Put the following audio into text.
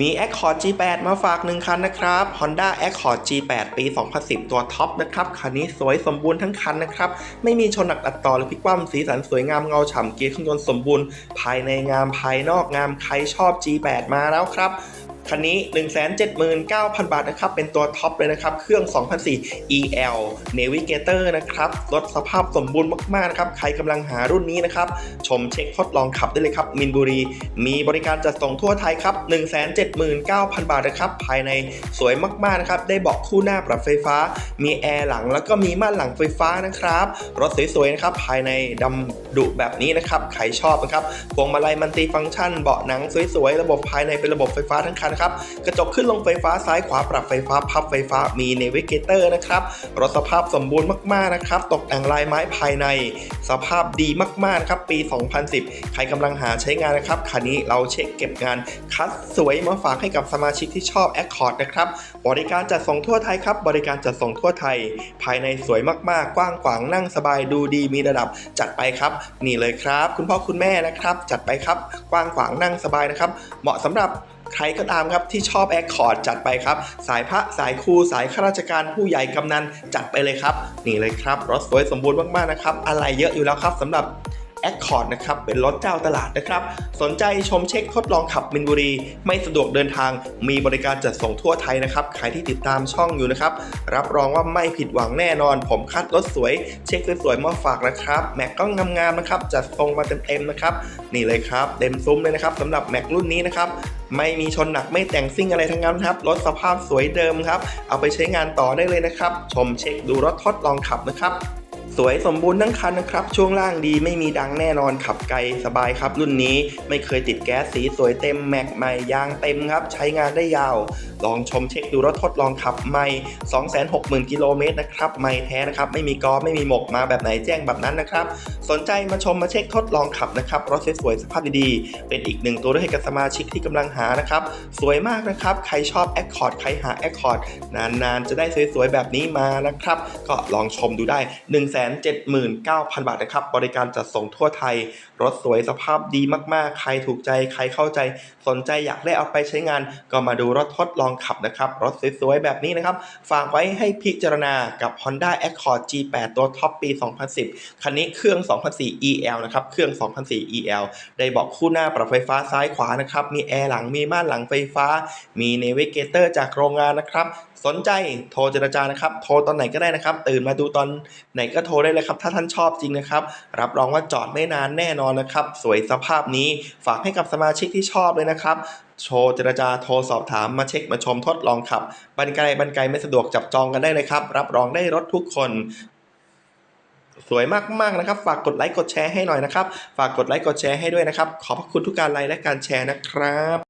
มี Accord G8 มาฝากหนึ่งคันนะครับ Honda Accord G8 ปี 2010 ตัวท็อปนะครับ คันนี้สวยสมบูรณ์ทั้งคันนะครับ ไม่มีชนหนักอัดต่อหรือพลิกคว่ำสีสันสวยงามเงาฉ่ำเกียร์เครื่องยนต์สมบูรณ์ ภายในงามภายนอกงามใครชอบ G8 มาแล้วครับ คันนี้ 179,000 บาทนะครับ เป็นตัวท็อปเลยนะครับ เครื่อง 2004 EL Navigator นะครับ รถสภาพสมบูรณ์มากๆนะครับ ใครกำลังหารุ่นนี้นะครับ ชมเช็คทดลองขับได้เลยครับ มินบุรี มีบริการจัดส่งทั่วไทยครับ 179,000 บาทนะครับ ภายในสวยมากๆนะครับ ได้เบาะคู่หน้าปรับไฟฟ้า มีแอร์หลังแล้วก็มีม่านหลังไฟฟ้านะครับ รถสวยๆนะครับ ภายในดำดุแบบนี้นะครับ ใครชอบนะครับ พวงมาลัยมันติฟังก์ชัน เบาะหนังสวยๆ ระบบภายในเป็นระบบไฟฟ้าทั้งคันครับ กระจกขึ้นลงไฟฟ้าซ้ายขวาปรับไฟฟ้าพับไฟฟ้ามีเนวิเกเตอร์นะครับ รถสภาพสมบูรณ์มากๆนะครับ ตกแต่งลายไม้ภายใน สภาพดีมากๆครับปี 2010 ใครกำลังหาใช้งานนะครับ คันนี้เราเช็คเก็บงานคัดสวยมาฝากให้กับสมาชิกที่ชอบ Accord นะครับ บริการจัดส่งทั่วไทยครับ บริการจัดส่งทั่วไทย ภายในสวยมากๆ กว้างขวางนั่งสบายดูดีมีระดับจัดไปครับ นี่เลยครับ คุณพ่อคุณแม่นะครับ จัดไปครับ กว้างขวางนั่งสบายนะครับ เหมาะสำหรับ ใครก็ตามครับที่ชอบแอคคอร์ดจัดไปครับ สายพระสายครูสายข้าราชการผู้ใหญ่กำนันจัดไปเลยครับ นี่เลยครับรถสวยสมบูรณ์มากๆนะครับ อะไรเยอะอยู่แล้วครับสำหรับ Accord นะครับเป็นรถเจ้าตลาดนะครับ สนใจชมเช็คทดลองขับมินบุรี ไม่สะดวกเดินทาง มีบริการจัดส่งทั่วไทยนะครับใครที่ติดตามช่องอยู่นะครับ รับรองว่าไม่ผิดหวังแน่นอน ผมคัดรถสวย เช็คสวยๆมาฝากนะครับ แม็กก็งามๆนะครับ จัดทรงมาเต็มๆนะครับ นี่เลยครับเต็มซุ้มเลยนะครับสำหรับแม็กรุ่นนี้นะครับไม่มีชนหนักไม่แต่งซิ่งอะไรทั้งนั้นครับรถสภาพสวยเดิมครับ เอาไปใช้งานต่อได้เลยนะครับ ชมเช็คดูรถทดลองขับนะครับ สวยสมบูรณ์ทั้งคันนะครับ ช่วงล่างดีไม่มีดังแน่นอนขับไกลสบายครับ รุ่นนี้ไม่เคยติดแก๊สสีสวยเต็มแม็กใหม่ยางเต็มครับ ใช้งานได้ยาว ลองชมเช็คดูรถทดลองขับไม่ 260,000 กิโลเมตรนะครับไม่แท้นะครับ ไม่มีกอไม่มีหมกมาแบบไหนแจ้งแบบนั้นนะครับ สนใจมาชมมาเช็คทดลองขับนะครับรถสวยสภาพดีๆ เป็นอีกหนึ่งตัวเลือกให้กับสมาชิกที่กำลังหานะครับ สวยมากนะครับ ใครชอบ Accord ใครหา Accord นานๆ จะได้สวยๆแบบนี้มานะครับ ก็ลองชมดูได้179,000 บาทนะครับ บริการจัดส่งทั่วไทย รถสวยสภาพดีมากๆ ใครถูกใจใครเข้าใจ สนใจอยากได้เอาไปใช้งาน ก็มาดูรถทดลองขับนะครับ รถสวยๆ แบบนี้นะครับ ฝากไว้ให้พิจารณากับ Honda Accord G8 ตัวท็อปปี 2010 คันนี้เครื่อง 2004 EL นะครับ เครื่อง 2004 EL ได้บอกคู่หน้าปรับไฟฟ้าซ้ายขวานะครับ มีแอร์หลัง มีม่านหลังไฟฟ้า มีเนวิเกเตอร์จากโรงงานนะครับ สนใจโทรเจรจานะครับ โทรตอนไหนก็ได้นะครับ ตื่นมาดูตอนไหนก็โทรได้เลยครับ ถ้าท่านชอบจริงนะครับ รับรองว่าจอดไม่นานแน่นอนนะครับ สวยสภาพนี้ฝากให้กับสมาชิกที่ชอบเลยนะครับโชว์เจรจาโทรสอบถามมาเช็คมาชมทดลองขับ บันไกลบันไกลไม่สะดวกจับจองกันได้เลยครับ รับรองได้รถทุกคน สวยมากๆนะครับ ฝากกดไลค์กดแชร์ให้หน่อยนะครับ ฝากกดไลค์กดแชร์ให้ด้วยนะครับ ขอบพระคุณทุกการไลค์และการแชร์นะครับ